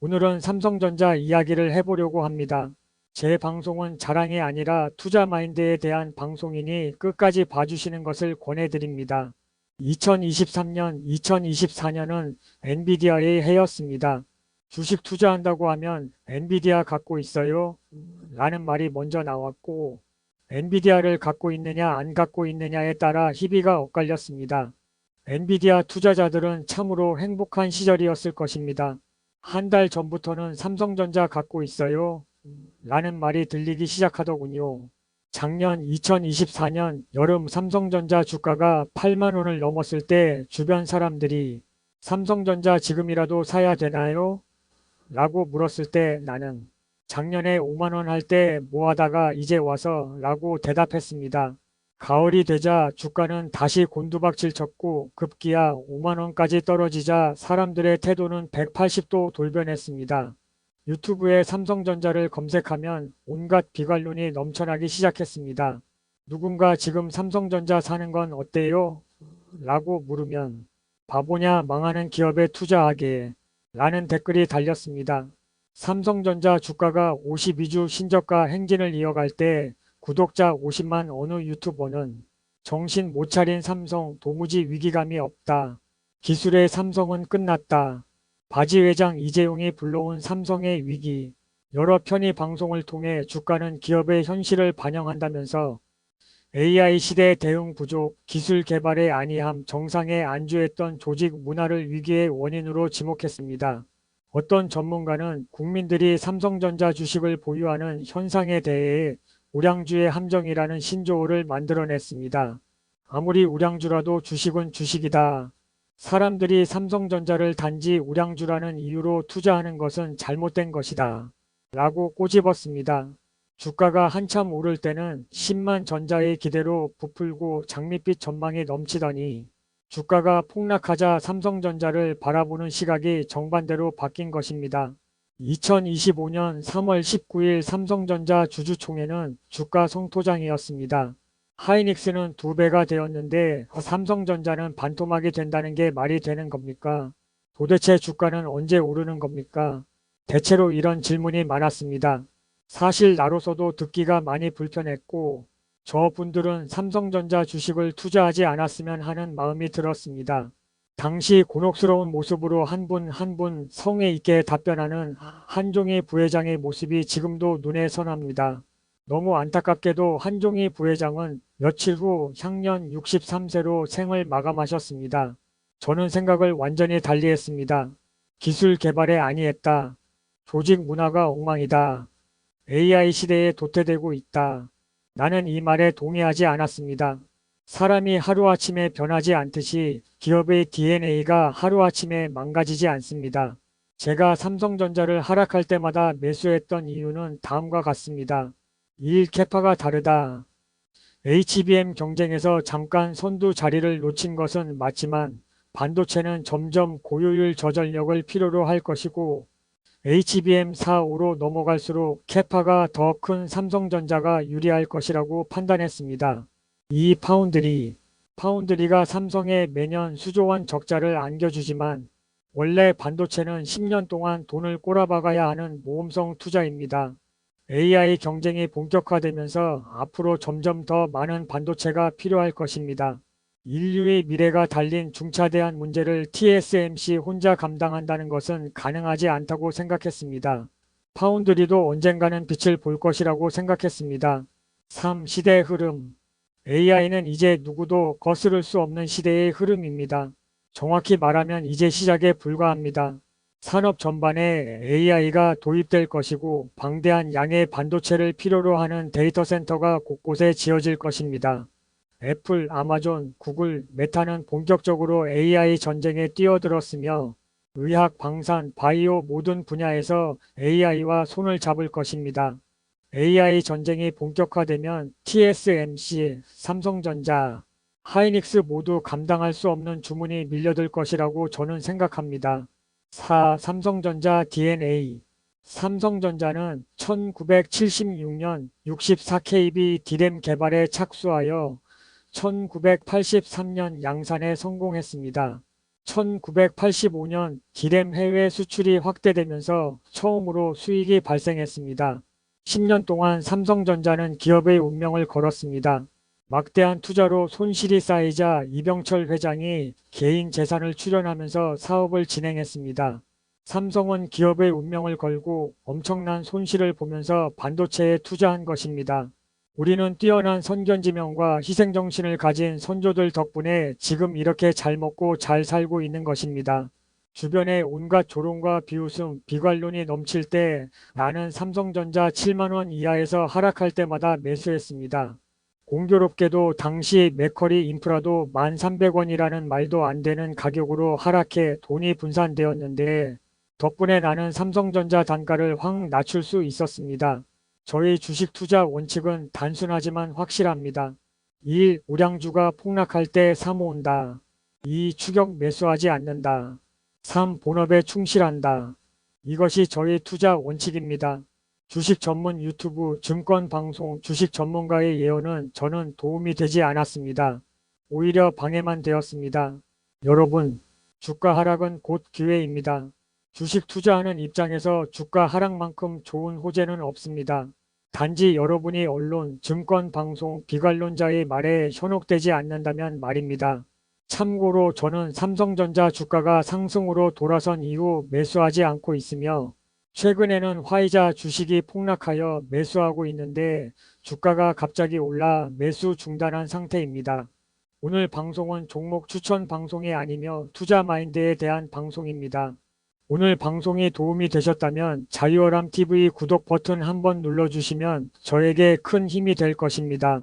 오늘은 삼성전자 이야기를 해보려고 합니다. 제 방송은 자랑이 아니라 투자 마인드에 대한 방송이니 끝까지 봐주시는 것을 권해드립니다. 2023년, 2024년은 엔비디아의 해였습니다. 주식 투자한다고 하면 엔비디아 갖고 있어요? 라는 말이 먼저 나왔고, 엔비디아를 갖고 있느냐 안 갖고 있느냐에 따라 희비가 엇갈렸습니다. 엔비디아 투자자들은 참으로 행복한 시절이었을 것입니다. 한 달 전부터는 삼성전자 갖고 있어요? 라는 말이 들리기 시작하더군요. 작년 2024년 여름 삼성전자 주가가 8만 원을 넘었을 때 주변 사람들이 삼성전자 지금이라도 사야 되나요? 라고 물었을 때 나는 작년에 5만 원 할 때 뭐 하다가 이제 와서 라고 대답했습니다. 가을이 되자 주가는 다시 곤두박질 쳤고 급기야 5만 원까지 떨어지자 사람들의 태도는 180도 돌변했습니다. 유튜브에 삼성전자를 검색하면 온갖 비관론이 넘쳐나기 시작했습니다. 누군가 지금 삼성전자 사는 건 어때요? 라고 물으면 바보냐 망하는 기업에 투자하게 라는 댓글이 달렸습니다. 삼성전자 주가가 52주 신저가 행진을 이어갈 때 구독자 50만 어느 유튜버는 정신 못 차린 삼성 도무지 위기감이 없다. 기술의 삼성은 끝났다. 바지 회장 이재용이 불러온 삼성의 위기. 여러 편의 방송을 통해 주가는 기업의 현실을 반영한다면서 AI 시대 대응 부족, 기술 개발의 아니함, 정상에 안주했던 조직 문화를 위기의 원인으로 지목했습니다. 어떤 전문가는 국민들이 삼성전자 주식을 보유하는 현상에 대해 우량주의 함정이라는 신조어를 만들어냈습니다. 아무리 우량주라도 주식은 주식이다. 사람들이 삼성전자를 단지 우량주라는 이유로 투자하는 것은 잘못된 것이다. 라고 꼬집었습니다. 주가가 한참 오를 때는 10만 전자의 기대로 부풀고 장밋빛 전망이 넘치더니 주가가 폭락하자 삼성전자를 바라보는 시각이 정반대로 바뀐 것입니다. 2025년 3월 19일 삼성전자 주주총회는 주가 성토장이었습니다. 하이닉스는 두 배가 되었는데 삼성전자는 반토막이 된다는 게 말이 되는 겁니까? 도대체 주가는 언제 오르는 겁니까? 대체로 이런 질문이 많았습니다. 사실 나로서도 듣기가 많이 불편했고 저분들은 삼성전자 주식을 투자하지 않았으면 하는 마음이 들었습니다. 당시 곤혹스러운 모습으로 한분 한 분 성의 있게 답변하는 한종희 부회장의 모습이 지금도 눈에 선합니다. 너무 안타깝게도 한종희 부회장은 며칠 후 향년 63세로 생을 마감하셨습니다. 저는 생각을 완전히 달리했습니다. 기술 개발에 아니했다. 조직 문화가 엉망이다. AI 시대에 도태되고 있다. 나는 이 말에 동의하지 않았습니다. 사람이 하루아침에 변하지 않듯이 기업의 DNA가 하루아침에 망가지지 않습니다. 제가 삼성전자를 하락할 때마다 매수했던 이유는 다음과 같습니다. 일 캐파가 다르다. HBM 경쟁에서 잠깐 선두 자리를 놓친 것은 맞지만 반도체는 점점 고효율 저전력을 필요로 할 것이고 HBM4.5로 넘어갈수록 캐파가 더 큰 삼성전자가 유리할 것이라고 판단했습니다. 이 파운드리, 파운드리가 삼성에 매년 수조원 적자를 안겨주지만 원래 반도체는 10년 동안 돈을 꼬라박아야 하는 모험성 투자입니다. AI 경쟁이 본격화되면서 앞으로 점점 더 많은 반도체가 필요할 것입니다. 인류의 미래가 달린 중차대한 문제를 TSMC 혼자 감당한다는 것은 가능하지 않다고 생각했습니다. 파운드리도 언젠가는 빛을 볼 것이라고 생각했습니다. 3. 시대 흐름 AI는 이제 누구도 거스를 수 없는 시대의 흐름입니다. 정확히 말하면 이제 시작에 불과합니다. 산업 전반에 AI가 도입될 것이고 방대한 양의 반도체를 필요로 하는 데이터 센터가 곳곳에 지어질 것입니다. 애플, 아마존, 구글, 메타는 본격적으로 AI 전쟁에 뛰어들었으며 의학, 방산, 바이오 모든 분야에서 AI와 손을 잡을 것입니다. AI 전쟁이 본격화되면 TSMC, 삼성전자, 하이닉스 모두 감당할 수 없는 주문이 밀려들 것이라고 저는 생각합니다. 4. 삼성전자 DNA 삼성전자는 1976년 64KB 디램 개발에 착수하여 1983년 양산에 성공했습니다. 1985년 기렘 해외 수출이 확대되면서 처음으로 수익이 발생했습니다. 10년 동안 삼성전자는 기업의 운명을 걸었습니다. 막대한 투자로 손실이 쌓이자 이병철 회장이 개인 재산을 출연하면서 사업을 진행했습니다. 삼성은 기업의 운명을 걸고 엄청난 손실을 보면서 반도체에 투자한 것입니다. 우리는 뛰어난 선견지명과 희생정신을 가진 선조들 덕분에 지금 이렇게 잘 먹고 잘 살고 있는 것입니다. 주변에 온갖 조롱과 비웃음, 비관론이 넘칠 때 나는 삼성전자 7만원 이하에서 하락할 때마다 매수했습니다. 공교롭게도 당시 맥커리 인프라도 1,300원이라는 말도 안 되는 가격으로 하락해 돈이 분산되었는데 덕분에 나는 삼성전자 단가를 확 낮출 수 있었습니다. 저희 주식 투자 원칙은 단순하지만 확실합니다. 1. 우량주가 폭락할 때 사모은다. 2. 추격 매수하지 않는다. 3. 본업에 충실한다. 이것이 저희 투자 원칙입니다. 주식 전문 유튜브 증권 방송 주식 전문가의 예언은 저는 도움이 되지 않았습니다. 오히려 방해만 되었습니다. 여러분, 주가 하락은 곧 기회입니다. 주식 투자하는 입장에서 주가 하락만큼 좋은 호재는 없습니다. 단지 여러분이 언론, 증권 방송, 비관론자의 말에 현혹되지 않는다면 말입니다. 참고로 저는 삼성전자 주가가 상승으로 돌아선 이후 매수하지 않고 있으며 최근에는 화이자 주식이 폭락하여 매수하고 있는데 주가가 갑자기 올라 매수 중단한 상태입니다. 오늘 방송은 종목 추천 방송이 아니며 투자 마인드에 대한 방송입니다. 오늘 방송이 도움이 되셨다면 자유어람 TV 구독 버튼 한번 눌러주시면 저에게 큰 힘이 될 것입니다.